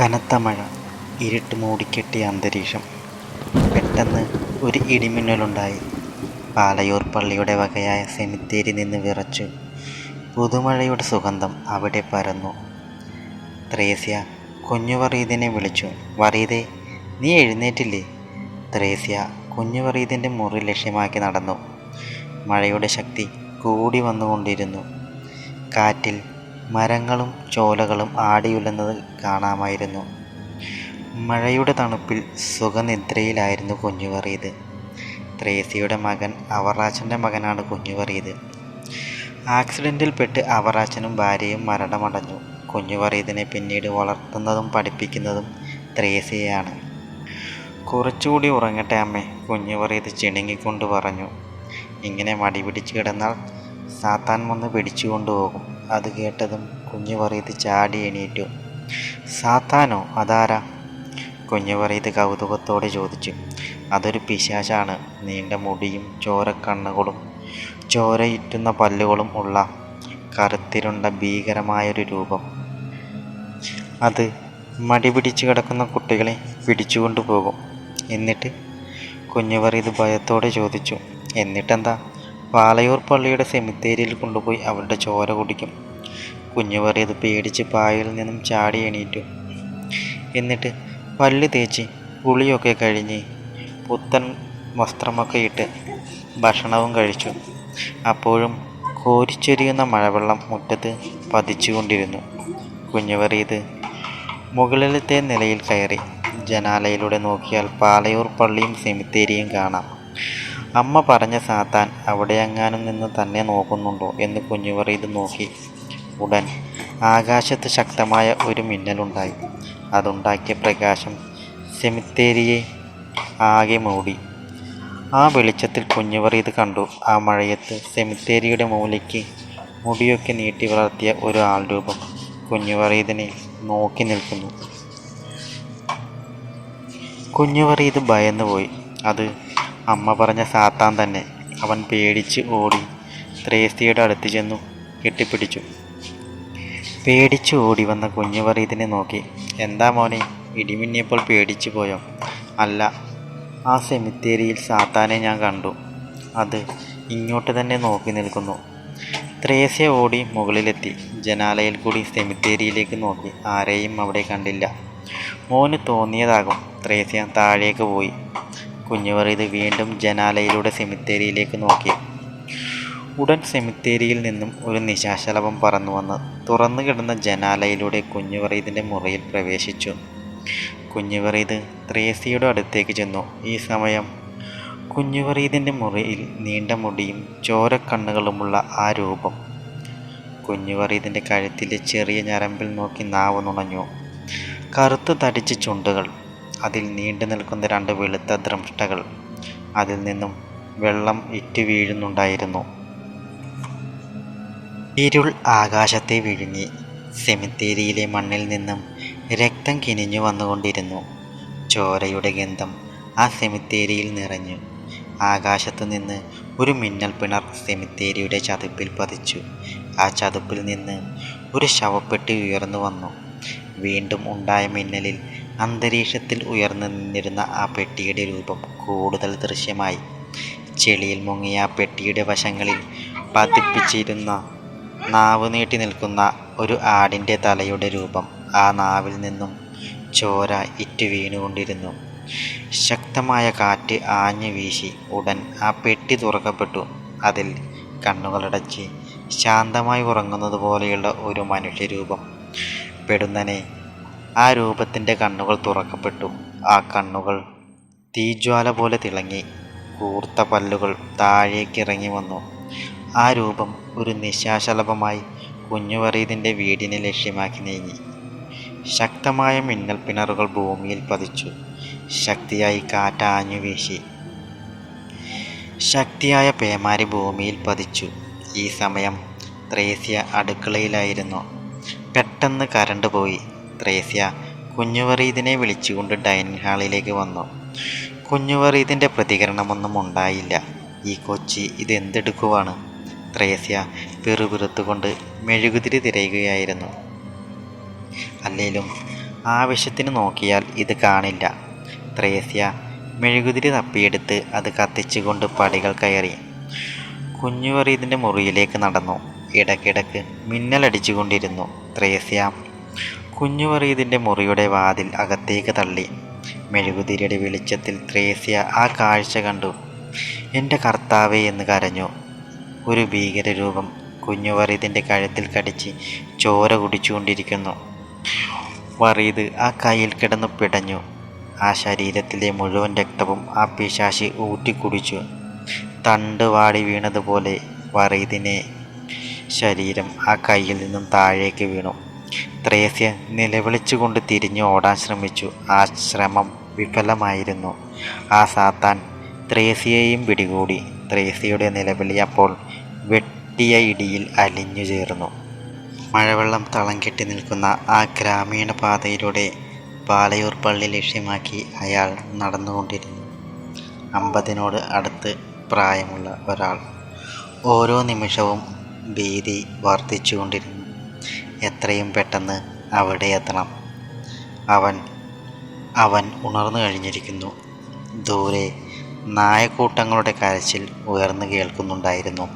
കനത്ത മഴ ഇരുട്ട് മൂടിക്കെട്ടിയ അന്തരീക്ഷം. പെട്ടെന്ന് ഒരു ഇടിമിന്നലുണ്ടായി. പാലയൂർ പള്ളിയുടെ വകയായ സെമിത്തേരി നിന്ന് വിറച്ചു പുതുമഴയുടെ സുഗന്ധം അവിടെ പരന്നു. ത്രേസ്യ കുഞ്ഞു വറീദിനെ വിളിച്ചു. വറീദേ നീ എഴുന്നേറ്റില്ലേ? ത്രേസ്യ കുഞ്ഞു വറീദിന്റെ മുറി ലക്ഷ്യമാക്കി നടന്നു. മഴയുടെ ശക്തി കൂടി വന്നുകൊണ്ടിരുന്നു. കാറ്റിൽ മരങ്ങളും ചോലകളും ആടിയുലന്നത് കാണാമായിരുന്നു. മഴയുടെ തണുപ്പിൽ സുഖനിദ്രയിലായിരുന്നു കുഞ്ഞുവറീത് ത്രേസിയുടെ മകൻ അവറാച്ചന്റെ മകനാണ് കുഞ്ഞുവറീത് ആക്സിഡന്റിൽപ്പെട്ട് അവറാച്ചനും ഭാര്യയും മരണമടഞ്ഞു. കുഞ്ഞുവറീതിനെ പിന്നീട് വളർത്തുന്നതും പഠിപ്പിക്കുന്നതും ത്രേസിയാണ് കുറച്ചുകൂടി ഉറങ്ങട്ടെ അമ്മേ കുഞ്ഞുവറീത് ചിണുങ്ങിക്കൊണ്ട് പറഞ്ഞു. ഇങ്ങനെ മടി പിടിച്ച് കിടന്നാൽ സാത്താൻ വന്ന് പിടിച്ചു കൊണ്ടുപോകും അത് കേട്ടതും കുഞ്ഞു പറയത് ചാടി എണീറ്റു. സാത്താനോ അതാരാ? കുഞ്ഞു പറയത് കൗതുകത്തോടെ ചോദിച്ചു. അതൊരു പിശാശാണ്. നീണ്ട മുടിയും ചോരക്കണ്ണുകളും ചോരയിറ്റുന്ന പല്ലുകളും ഉള്ള കറുത്തിരുണ്ട ഭീകരമായൊരു രൂപം. അത് മടി പിടിച്ചു കിടക്കുന്ന കുട്ടികളെ പിടിച്ചുകൊണ്ടു പോകും എന്നിട്ട് കുഞ്ഞുവറീത് ഭയത്തോടെ ചോദിച്ചു. എന്നിട്ടെന്താ? പാലയൂർ പള്ളിയുടെ സെമിത്തേരിയിൽ കൊണ്ടുപോയി അവരുടെ ചോര കുടിക്കും. കുഞ്ഞുവറിയത് പേടിച്ച് പായയിൽ നിന്നും ചാടി എണീറ്റു. എന്നിട്ട് പല്ല് തേച്ച് പുളിയൊക്കെ കഴിഞ്ഞ് പുത്തൻ വസ്ത്രമൊക്കെ ഇട്ട് ഭക്ഷണവും കഴിച്ചു. അപ്പോഴും കോരിച്ചൊരിയുന്ന മഴവെള്ളം മുറ്റത്ത് പതിച്ചുകൊണ്ടിരുന്നു. കുഞ്ഞുവറിയത് മുകളിലത്തെ നിലയിൽ കയറി ജനാലയിലൂടെ നോക്കിയാൽ പാലയൂർ പള്ളിയും സെമിത്തേരിയും കാണാം. അമ്മ പറഞ്ഞ സാത്താൻ അവിടെയെങ്ങാനും നിന്ന് തന്നെ നോക്കുന്നുണ്ടോ എന്ന് കുഞ്ഞുവറീത് നോക്കി. ഉടൻ ആകാശത്ത് ശക്തമായ ഒരു മിന്നലുണ്ടായി. അതുണ്ടാക്കിയ പ്രകാശം സെമിത്തേരിയെ ആകെ മൂടി. ആ വെളിച്ചത്തിൽ കുഞ്ഞുവറീത് കണ്ടു. ആ മഴയത്ത് സെമിത്തേരിയുടെ മൂലയ്ക്ക് മുടിയൊക്കെ നീട്ടി വളർത്തിയ ഒരു ആൾ രൂപം. കുഞ്ഞുവർ ഇതിനെ നോക്കി നിൽക്കുന്നു. കുഞ്ഞുവറീത് ഭയന്നുപോയി. അത് അമ്മ പറഞ്ഞ സാത്താൻ തന്നെ. അവൻ പേടിച്ച് ഓടി ത്രേസ്തിയുടെ അടുത്ത് ചെന്നു കെട്ടിപ്പിടിച്ചു. പേടിച്ച് ഓടി വന്ന കുഞ്ഞു ഇതിനെ നോക്കി. എന്താ മോനെ ഇടിമിന്നിയപ്പോൾ പേടിച്ചു പോയോ? അല്ല ആ സെമിത്തേരിയിൽ സാത്താനെ ഞാൻ കണ്ടു. അത് ഇങ്ങോട്ട് തന്നെ നോക്കി നിൽക്കുന്നു. ത്രേസ്യ ഓടി മുകളിലെത്തി. ജനാലയിൽ കൂടി സെമിത്തേരിയിലേക്ക് നോക്കി. ആരെയും അവിടെ കണ്ടില്ല. മോന് തോന്നിയതാകും. ത്രേസ്യ താഴേക്ക് പോയി. കുഞ്ഞുവറീത് വീണ്ടും ജനാലയിലൂടെ സെമിത്തേരിയിലേക്ക് നോക്കി. ഉടൻ സെമിത്തേരിയിൽ നിന്നും ഒരു നിശാശലഭം പറന്നു വന്ന് തുറന്നു കിടന്ന ജനാലയിലൂടെ കുഞ്ഞുവറീതിന്റെ മുറിയിൽ പ്രവേശിച്ചു. കുഞ്ഞുവറീത് ത്രേസിയുടെ അടുത്തേക്ക് ചെന്നു. ഈ സമയം കുഞ്ഞുവറീതിന്റെ മുറിയിൽ നീണ്ട മുടിയും ചോരക്കണ്ണുകളുമുള്ള ആ രൂപം. കുഞ്ഞുവറീതിന്റെ കഴുത്തിലെ ചെറിയ ഞരമ്പിൽ നോക്കി നാവ് നുണഞ്ഞു. കറുത്ത് തടിച്ച ചുണ്ടുകൾ അതിൽ നീണ്ടു നിൽക്കുന്ന രണ്ട് വെളുത്ത ദ്രംഷ്ടകൾ അതിൽ നിന്നും വെള്ളം ഇറ്റു വീഴുന്നുണ്ടായിരുന്നു. ഇരുൾ ആകാശത്തെ വിഴുങ്ങി സെമിത്തേരിയിലെ മണ്ണിൽ നിന്നും രക്തം കിനിഞ്ഞു വന്നുകൊണ്ടിരുന്നു. ചോരയുടെ ഗന്ധം ആ സെമിത്തേരിയിൽ നിറഞ്ഞു. ആകാശത്തു നിന്ന് ഒരു മിന്നൽ പിണർ സെമിത്തേരിയുടെ ചതുപ്പിൽ പതിച്ചു. ആ ചതുപ്പിൽ നിന്ന് ഒരു ശവപ്പെട്ടി ഉയർന്നു വന്നു. വീണ്ടും ഉണ്ടായ മിന്നലിൽ അന്തരീക്ഷത്തിൽ ഉയർന്നു നിന്നിരുന്ന ആ പെട്ടിയുടെ രൂപം കൂടുതൽ ദൃശ്യമായി. ചെളിയിൽ മുങ്ങിയ ആ പെട്ടിയുടെ വശങ്ങളിൽ പതിപ്പിച്ചിരുന്ന നാവ് നീട്ടി നിൽക്കുന്ന ഒരു ആടിന്റെ തലയുടെ രൂപം ആ നാവിൽ നിന്നും ചോര ഇറ്റു വീണുകൊണ്ടിരുന്നു. ശക്തമായ കാറ്റ് ആഞ്ഞു വീശി ഉടൻ ആ പെട്ടി തുറക്കപ്പെട്ടു. അതിൽ കണ്ണുകളടച്ച് ശാന്തമായി ഉറങ്ങുന്നത് പോലെയുള്ള ഒരു മനുഷ്യരൂപം പെടുന്നനെ ആ രൂപത്തിന്റെ കണ്ണുകൾ തുറക്കപ്പെട്ടു. ആ കണ്ണുകൾ തീജ്വാല പോലെ തിളങ്ങി. കൂർത്ത പല്ലുകൾ താഴേക്ക് ഇറങ്ങി വന്നു. ആ രൂപം ഒരു നിശാശലഭമായി കുഞ്ഞുവറീതിന്റെ വീടിനെ ലക്ഷ്യമാക്കി നീങ്ങി. ശക്തമായ മിന്നൽ പിണറുകൾ ഭൂമിയിൽ പതിച്ചു. ശക്തിയായി കാറ്റാഞ്ഞു വീശി. ശക്തിയായ പേമാരി ഭൂമിയിൽ പതിച്ചു. ഈ സമയം ത്രേസ്യ അടുക്കളയിലായിരുന്നു. പെട്ടെന്ന് കരണ്ട് പോയി ത്രേസ്യ കുഞ്ഞുവറീദിനെ വിളിച്ചുകൊണ്ട് ഡൈനിങ് ഹാളിലേക്ക് വന്നു. കുഞ്ഞുവറീദിന്റെ പ്രതികരണമൊന്നും ഉണ്ടായില്ല. ഈ കൊച്ചി ഇതെന്തെടുക്കുവാണ്? ത്രേസ്യ പിറുപിറുത്തുകൊണ്ട് മെഴുകുതിരി തിരയുകയായിരുന്നു. അല്ലേലും ആവശ്യത്തിന് നോക്കിയാൽ ഇത് കാണില്ല. ത്രേസ്യ മെഴുകുതിരി തപ്പിയെടുത്ത് അത് കത്തിച്ചുകൊണ്ട് പടികൾ കയറി. കുഞ്ഞുവറീദിന്റെ മുറിയിലേക്ക് നടന്നു. ഇടയ്ക്കിടയ്ക്ക് മിന്നലടിച്ചുകൊണ്ടിരുന്നു. ത്രേസ്യ കുഞ്ഞു മുറിയുടെ വാതിൽ അകത്തേക്ക് തള്ളി. മെഴുകുതിരിയുടെ വെളിച്ചത്തിൽ ത്രേസ്യ ആ കാഴ്ച കണ്ടു. എന്റെ കർത്താവേ എന്ന് കരഞ്ഞു. ഒരു ഭീകരരൂപം കുഞ്ഞു വറീദിന്റെ കഴുത്തിൽ കടിച്ച് ചോര കുടിച്ചുകൊണ്ടിരിക്കുന്നു. വറീദ് ആ കയ്യിൽ കിടന്നു പിടഞ്ഞു. ആ ശരീരത്തിലെ മുഴുവൻ രക്തവും ആ പിശാശി ഊറ്റിക്കുടിച്ചു. തണ്ട് വാടി വീണതുപോലെ വറീദിനെ ശരീരം ആ കയ്യിൽ നിന്നും താഴേക്ക് വീണു. ത്രേസ്യ നിലവിളിച്ചുകൊണ്ട് തിരിഞ്ഞു ഓടാൻ ശ്രമിച്ചു. ആ ശ്രമം വിഫലമായിരുന്നു. ആ സാത്താൻ ത്രേസ്യയെയും പിടികൂടി. ത്രേസ്യയുടെ നിലവിളിയപ്പോൾ വെട്ടിയ ഇടിയിൽ അലിഞ്ഞു ചേർന്നു. മഴവെള്ളം തളം കെട്ടി നിൽക്കുന്ന ആ ഗ്രാമീണ പാതയിലൂടെ പാലയൂർ പള്ളി ലക്ഷ്യമാക്കി അയാൾ നടന്നുകൊണ്ടിരുന്നു. അമ്പതിനോട് അടുത്ത് പ്രായമുള്ള ഒരാൾ. ഓരോ നിമിഷവും ഭീതി വർദ്ധിച്ചുകൊണ്ടിരുന്നു. എത്രയും പെട്ടെന്ന് അവിടെ എത്തണം. അവൻ അവൻ ഉണർന്നു കഴിഞ്ഞിരിക്കുന്നു. ദൂരെ നായക്കൂട്ടങ്ങളുടെ കരച്ചിൽ ഉയർന്നു കേൾക്കുന്നുണ്ടായിരുന്നു.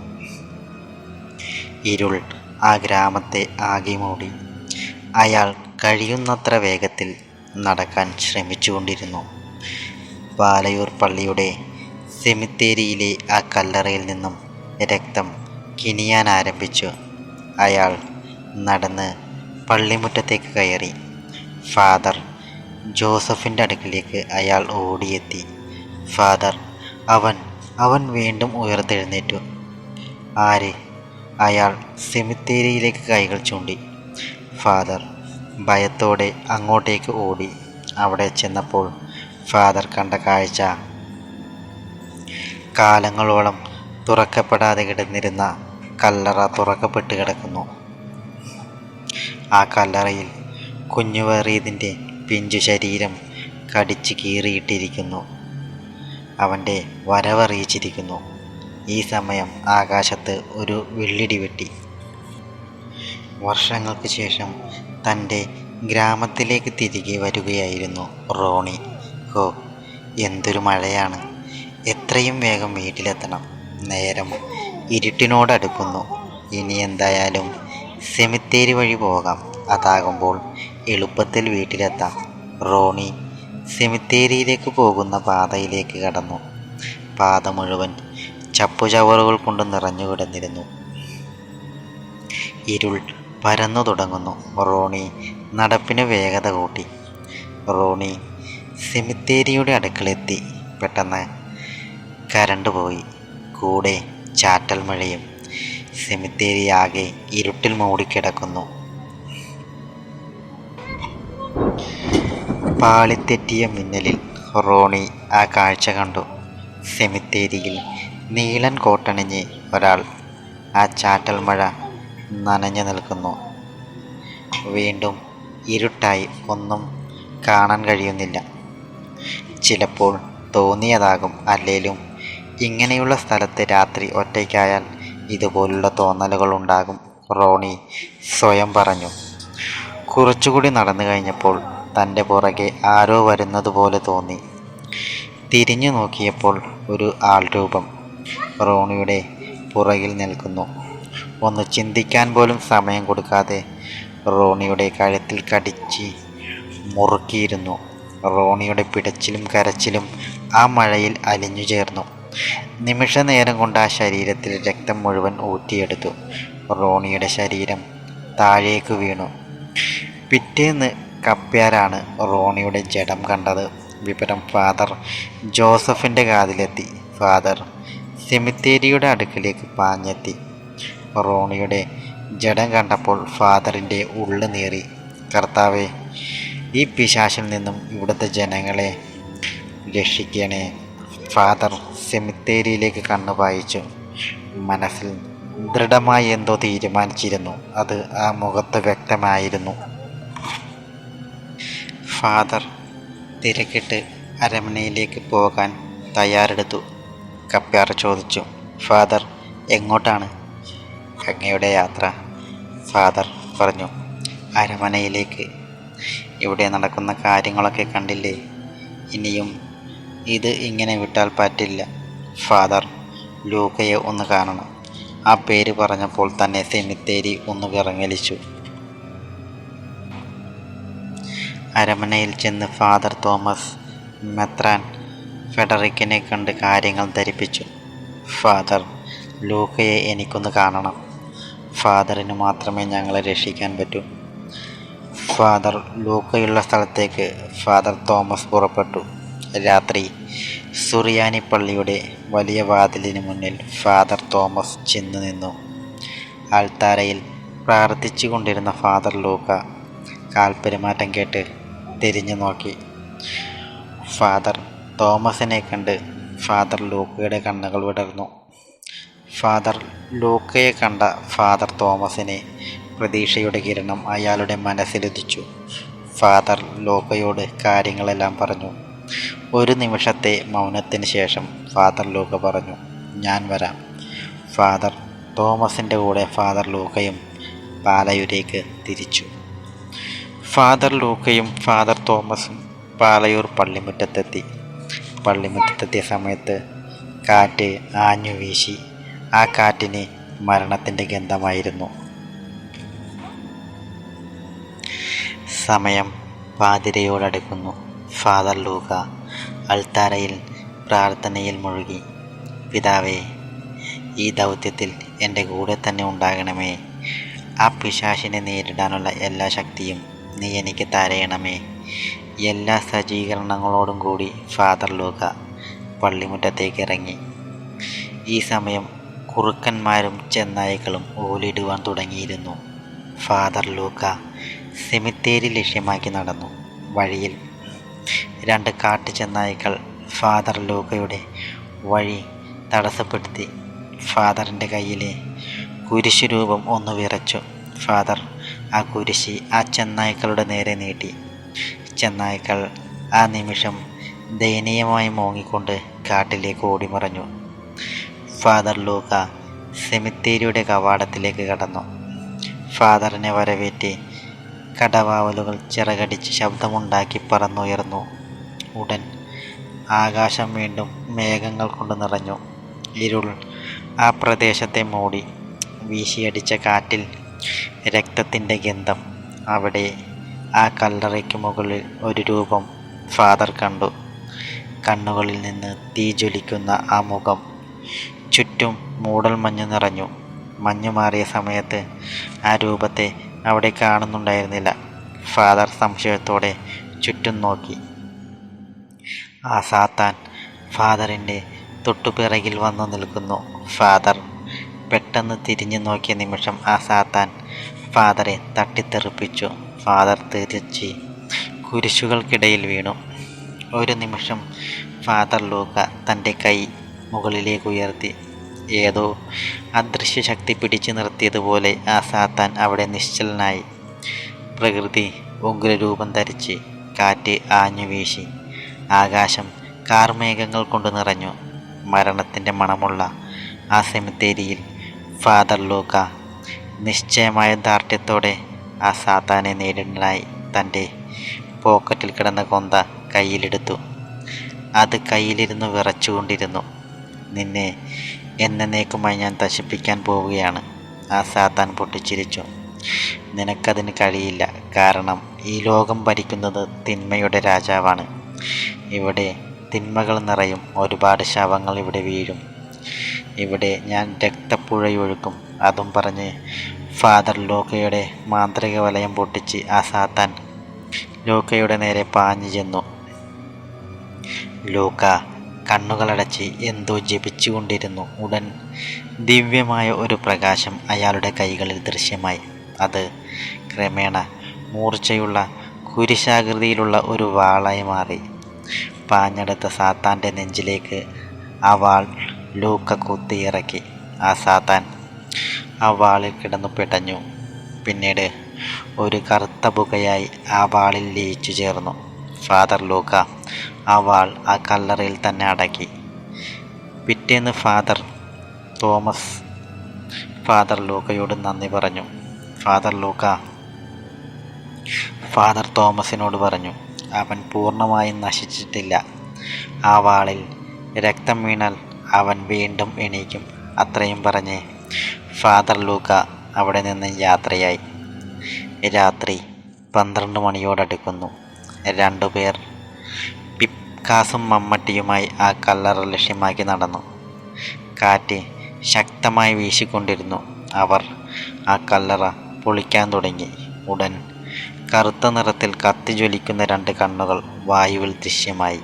ഇരുൾ ആ ഗ്രാമത്തെ ആകെ മൂടി. അയാൾ കഴിയുന്നത്ര വേഗത്തിൽ നടക്കാൻ ശ്രമിച്ചുകൊണ്ടിരുന്നു. പാലയൂർ പള്ളിയുടെ സെമിത്തേരിയിലെ ആ കല്ലറയിൽ നിന്നും രക്തം കിനിയാൻ ആരംഭിച്ചു. അയാൾ നടന്ന് പള്ളിമുറ്റത്തേക്ക് കയറി. ഫാദർ ജോസഫിന്റെ അടുക്കിലേക്ക് അയാൾ ഓടിയെത്തി. ഫാദർ അവൻ അവൻ വീണ്ടും ഉയർത്തെഴുന്നേറ്റു. ആര്? അയാൾ സെമിത്തേരിയിലേക്ക് കൈകൾ ചൂണ്ടി. ഫാദർ ഭയത്തോടെ അങ്ങോട്ടേക്ക് ഓടി. അവിടെ ചെന്നപ്പോൾ ഫാദർ കണ്ട കാഴ്ച. കാലങ്ങളോളം തുറക്കപ്പെടാതെ കിടന്നിരുന്ന കല്ലറ തുറക്കപ്പെട്ട് കിടക്കുന്നു. ആ കല്ലറയിൽ കുഞ്ഞുവേറിയതിന്റെ പിഞ്ചു ശരീരം കടിച്ചു കീറിയിട്ടിരിക്കുന്നു. അവന്റെ വരവറിയിച്ചിരിക്കുന്നു. ഈ സമയം ആകാശത്ത് ഒരു വെള്ളിടി വെട്ടി. വർഷങ്ങൾക്ക് ശേഷം തന്റെ ഗ്രാമത്തിലേക്ക് തിരികെ വരികയായിരുന്നു റോണി. ഹോ എന്തൊരു മഴയാണ്. എത്രയും വേഗം വീട്ടിലെത്തണം. നേരം ഇരുട്ടിനോടടുക്കുന്നു. ഇനി എന്തായാലും സെമിത്തേരി വഴി പോകാം. അതാകുമ്പോൾ എളുപ്പത്തിൽ വീട്ടിലെത്താം. റോണി സെമിത്തേരിയിലേക്ക് പോകുന്ന പാതയിലേക്ക് കടന്നു. പാത മുഴുവൻ ചപ്പുചവറുകൾ കൊണ്ട് നിറഞ്ഞു കിടന്നിരുന്നു. ഇരുൾ പരന്നു തുടങ്ങുന്നു. റോണി നടപ്പിന് വേഗത കൂട്ടി. റോണി സെമിത്തേരിയുടെ അടുക്കളെത്തി പെട്ടെന്ന് കരണ്ട് പോയി. കൂടെ ചാറ്റൽ മഴയും സെമിത്തേരി ആകെ ഇരുട്ടിൽ മൂടിക്കിടക്കുന്നു. പാളിത്തെറ്റിയ മിന്നലിൽ റോണി ആ കാഴ്ച കണ്ടു. സെമിത്തേരിയിൽ നീളൻ കോട്ടണിഞ്ഞ് ഒരാൾ ആ ചാറ്റൽ മഴ നനഞ്ഞു നിൽക്കുന്നു. വീണ്ടും ഇരുട്ടായി ഒന്നും കാണാൻ കഴിയുന്നില്ല. ചിലപ്പോൾ തോന്നിയതാകും അല്ലേലും ഇങ്ങനെയുള്ള സ്ഥലത്ത് രാത്രി ഒറ്റയ്ക്കായാൽ ഇതുപോലുള്ള തോന്നലുകൾ ഉണ്ടാകും റോണി സ്വയം പറഞ്ഞു. കുറച്ചുകൂടി നടന്നു കഴിഞ്ഞപ്പോൾ തന്റെ പുറകെ ആരോ വരുന്നത് പോലെ തോന്നി. തിരിഞ്ഞു നോക്കിയപ്പോൾ ഒരു ആൾ രൂപം റോണിയുടെ പുറകിൽ നിൽക്കുന്നു. ഒന്ന് ചിന്തിക്കാൻ പോലും സമയം കൊടുക്കാതെ റോണിയുടെ കഴുത്തിൽ കടിച്ച് മുറുക്കിയിരുന്നു. റോണിയുടെ പിടച്ചിലും കരച്ചിലും ആ മഴയിൽ അലിഞ്ഞു ചേർന്നു. നിമിഷ നേരം കൊണ്ട് ആ ശരീരത്തിൽ രക്തം മുഴുവൻ ഊറ്റിയെടുത്തു. റോണിയുടെ ശരീരം താഴേക്ക് വീണു. പിറ്റേന്ന് കപ്പ്യാരാണ് റോണിയുടെ ജഡം കണ്ടത്. വിവരം ഫാദർ ജോസഫിന്റെ കാതിലെത്തി. ഫാദർ സെമിത്തേരിയുടെ അടുക്കിലേക്ക് പാഞ്ഞെത്തി. റോണിയുടെ ജഡം കണ്ടപ്പോൾ ഫാദറിന്റെ ഉള്ളു നേറി. കർത്താവെ ഈ പിശാശിൽ നിന്നും ഇവിടുത്തെ ജനങ്ങളെ രക്ഷിക്കണേ. ഫാദർ സെമിത്തേരിയിലേക്ക് കണ്ണു പായിച്ചു. മനസ്സിൽ ദൃഢമായി എന്തോ തീരുമാനിച്ചിരുന്നു. അത് ആ മുഖത്ത് വ്യക്തമായിരുന്നു. ഫാദർ തിരക്കിട്ട് അരമനയിലേക്ക് പോകാൻ തയ്യാറെടുത്തു കപ്പ്യാർ ചോദിച്ചു. ഫാദർ എങ്ങോട്ടാണ്? അങ്ങയുടെ യാത്ര ഫാദർ പറഞ്ഞു. അരമനയിലേക്ക്. ഇവിടെ നടക്കുന്ന കാര്യങ്ങളൊക്കെ കണ്ടില്ലേ? ഇനിയും ഇത് ഇങ്ങനെ വിട്ടാൽ പറ്റില്ല. ഫാദർ ലൂക്കയെ ഒന്ന് കാണണം. ആ പേര് പറഞ്ഞപ്പോൾ തന്നെ സെമിത്തേരി ഒന്ന് വിറങ്ങലിച്ചു. അരമനയിൽ ചെന്ന് ഫാദർ തോമസ് മെത്രാൻ ഫെഡറിക്കിനെ കണ്ട് കാര്യങ്ങൾ ധരിപ്പിച്ചു. ഫാദർ ലൂക്കയെ എനിക്കൊന്ന് കാണണം. ഫാദറിന് മാത്രമേ ഞങ്ങളെ രക്ഷിക്കാൻ പറ്റൂ. ഫാദർ ലൂക്കയുള്ള സ്ഥലത്തേക്ക് ഫാദർ തോമസ് പുറപ്പെട്ടു. രാത്രി സുറിയാനി പള്ളിയുടെ വലിയ വാതിലിന് മുന്നിൽ ഫാദർ തോമസ് ചെന്നു നിന്നു. ആൾത്താരയിൽ പ്രാർത്ഥിച്ചു കൊണ്ടിരുന്ന ഫാദർ ലൂക്ക കാൽപ്പെരുമാറ്റം കേട്ട് തിരിഞ്ഞു നോക്കി. ഫാദർ തോമസിനെ കണ്ട് ഫാദർ ലൂക്കയുടെ കണ്ണുകൾ വിടർന്നു. ഫാദർ ലൂക്കയെ കണ്ട ഫാദർ തോമസിനെ പ്രതീക്ഷയുടെ കിരണം അയാളുടെ മനസ്സിലുദിച്ചു ഫാദർ ലൂക്കയോട് കാര്യങ്ങളെല്ലാം പറഞ്ഞു. ഒരു നിമിഷത്തെ മൗനത്തിന് ശേഷം ഫാദർ ലൂക്ക പറഞ്ഞു ഞാൻ വരാം. ഫാദർ തോമസിന്റെ കൂടെ ഫാദർ ലൂക്കയും പാലയൂരേക്ക് തിരിച്ചു. ഫാദർ ലൂക്കയും ഫാദർ തോമസും പാലയൂർ പള്ളിമുറ്റത്തെത്തി. പള്ളിമുറ്റത്തെത്തിയ സമയത്ത് കാറ്റ് ആഞ്ഞു വീശി. ആ കാറ്റിന് മരണത്തിന്റെ ഗന്ധമായിരുന്നു. സമയം പാതിരയോടടുക്കുന്നു. ഫാദർ ലൂക അൾത്താരയിൽ പ്രാർത്ഥനയിൽ മുഴുകി. പിതാവേ ഈ ദൗത്യത്തിൽ എന്റെ കൂടെ തന്നെ ഉണ്ടാകണമേ. ആ പിശാശിനെ നേരിടാനുള്ള എല്ലാ ശക്തിയും നീ എനിക്ക് തരയണമേ. എല്ലാ സജ്ജീകരണങ്ങളോടും കൂടി ഫാദർ ലൂക പള്ളിമുറ്റത്തേക്ക് ഇറങ്ങി. ഈ സമയം കുറുക്കന്മാരും ചെന്നായ്ക്കളും ഓലിടുവാൻ തുടങ്ങിയിരുന്നു. ഫാദർ ലൂക്ക സെമിത്തേരി ലക്ഷ്യമാക്കി നടന്നു. വഴിയിൽ രണ്ട് കാട്ടു ചെന്നായ്ക്കൾ ഫാദർ ലൂക്കയുടെ വഴി തടസ്സപ്പെടുത്തി ഫാദറിന്റെ കയ്യിലെ കുരിശ് രൂപം ഒന്ന് വിറച്ചു. ഫാദർ ആ കുരിശി ആ ചെന്നായ്ക്കളുടെ നേരെ നീട്ടി. ചെന്നായ്ക്കൾ ആ നിമിഷം ദയനീയമായി മോങ്ങിക്കൊണ്ട് കാട്ടിലേക്ക് ഓടിമറഞ്ഞു. ഫാദർ ലൂക്ക സെമിത്തേരിയുടെ കവാടത്തിലേക്ക് കടന്നു. ഫാദറിനെ വരവേറ്റ് കടവാവലുകൾ ചിറകടിച്ച് ശബ്ദമുണ്ടാക്കി പറന്നുയർന്നു. ഉടൻ ആകാശം വീണ്ടും മേഘങ്ങൾ കൊണ്ട് നിറഞ്ഞു. ഇരുൾ ആ പ്രദേശത്തെ മൂടി. വീശിയടിച്ച കാറ്റിൽ രക്തത്തിന്റെ ഗന്ധം അവിടെ ആ കല്ലറയ്ക്ക് മുകളിൽ ഒരു രൂപം ഫാദർ കണ്ടു. കണ്ണുകളിൽ നിന്ന് തീ ജ്വലിക്കുന്ന ആ മുഖം ചുറ്റും മൂടൽ മഞ്ഞ് നിറഞ്ഞു. മഞ്ഞു മാറിയ സമയത്ത് ആ രൂപത്തെ അവിടെ കാണുന്നുണ്ടായിരുന്നില്ല. ഫാദർ സംശയത്തോടെ ചുറ്റും നോക്കി. ആ സാത്താൻ ഫാദറിന്റെ തൊട്ടുപിറകിൽ വന്നു നിൽക്കുന്നു. ഫാദർ പെട്ടെന്ന് തിരിഞ്ഞു നോക്കിയ നിമിഷം ആ സാത്താൻ ഫാദറെ തട്ടിത്തെറിപ്പിച്ചു. ഫാദർ തിരിച്ച് കുരിശുകൾക്കിടയിൽ വീണു. ഒരു നിമിഷം ഫാദർ ലൂക്ക തന്റെ കൈ മുകളിലേക്ക് ഉയർത്തി. ഏതോ അദൃശ്യ ശക്തി പിടിച്ചു നിർത്തിയതുപോലെ ആ സാത്താൻ അവിടെ നിശ്ചലനായി. പ്രകൃതി ഉഗ്രരൂപം ധരിച്ച് കാറ്റ് ആഞ്ഞു വീശി ആകാശം കാർമേഘങ്ങൾ കൊണ്ട് നിറഞ്ഞു. മരണത്തിന്റെ മണമുള്ള ആ സെമിത്തേരിയിൽ ഫാദർ ലൂക്ക നിശ്ചയമായ ദാർഢ്യത്തോടെ ആ സാത്താനെ നേരിടാനായി തന്റെ പോക്കറ്റിൽ കിടന്ന കൊന്ത കയ്യിലെടുത്തു. അത് കയ്യിലിരുന്ന് വിറച്ചുകൊണ്ടിരുന്നു. നിന്നെ എന്നേക്കുമായി ഞാൻ നശിപ്പിക്കാൻ പോവുകയാണ് ആ സാത്താൻ പൊട്ടിച്ചിരിച്ചു. നിനക്കതിന് കഴിയില്ല. കാരണം ഈ ലോകം ഭരിക്കുന്നത് തിന്മയുടെ രാജാവാണ്. ഇവിടെ തിന്മകൾ നിറയും ഒരുപാട് ശവങ്ങൾ ഇവിടെ വീഴും. ഇവിടെ ഞാൻ രക്തപ്പുഴയൊഴുക്കും. അതും പറഞ്ഞ് ഫാദർ ലോക്കയുടെ മാന്ത്രിക വലയം പൊട്ടിച്ച് ആ സാത്താൻ ലോക്കയുടെ നേരെ പാഞ്ഞു ചെന്നു. ലൂക്ക കണ്ണുകളടച്ച് എന്തോ ജപിച്ചുകൊണ്ടിരുന്നു. ഉടൻ ദിവ്യമായ ഒരു പ്രകാശം അയാളുടെ കൈകളിൽ ദൃശ്യമായി. അത് ക്രമേണ മൂർച്ചയുള്ള കുരിശാകൃതിയിലുള്ള ഒരു വാളായി മാറി. പാഞ്ഞെടുത്ത സാത്താന്റെ നെഞ്ചിലേക്ക് ആ വാൾ ലൂക്ക കുത്തിയിറക്കി ആ സാത്താൻ ആ വാളിൽ കിടന്നു പിടഞ്ഞു. പിന്നീട് ഒരു കറുത്ത പുകയായി ആ വാളിൽ ലയിച്ചു ചേർന്നു. ഫാദർ ലൂക്ക ആ വാൾ ആ കല്ലറയിൽ തന്നെ അടക്കി. പിറ്റേന്ന് ഫാദർ തോമസ് ഫാദർ ലൂക്കയോട് നന്ദി പറഞ്ഞു. ഫാദർ ലൂക്ക ഫാദർ തോമസിനോട് പറഞ്ഞു. അവൻ പൂർണമായും നശിച്ചിട്ടില്ല. ആ വാളിൽ രക്തം വീണാൽ അവൻ വീണ്ടും എണീക്കും. അത്രയും പറഞ്ഞ് ഫാദർ ലൂക്ക അവിടെ നിന്ന് യാത്രയായി. രാത്രി പന്ത്രണ്ട് മണിയോടടുക്കുന്നു. രണ്ടുപേർ പിക്കാസും മമ്മട്ടിയുമായി ആ കല്ലറ ലക്ഷ്യമാക്കി നടന്നു. കാറ്റ് ശക്തമായി വീശിക്കൊണ്ടിരുന്നു. അവർ ആ കല്ലറ പൊളിക്കാൻ തുടങ്ങി. ഉടൻ കറുത്ത നിറത്തിൽ കത്തിജ്വലിക്കുന്ന രണ്ട് കണ്ണുകൾ വായുവിൽ ദൃശ്യമായി.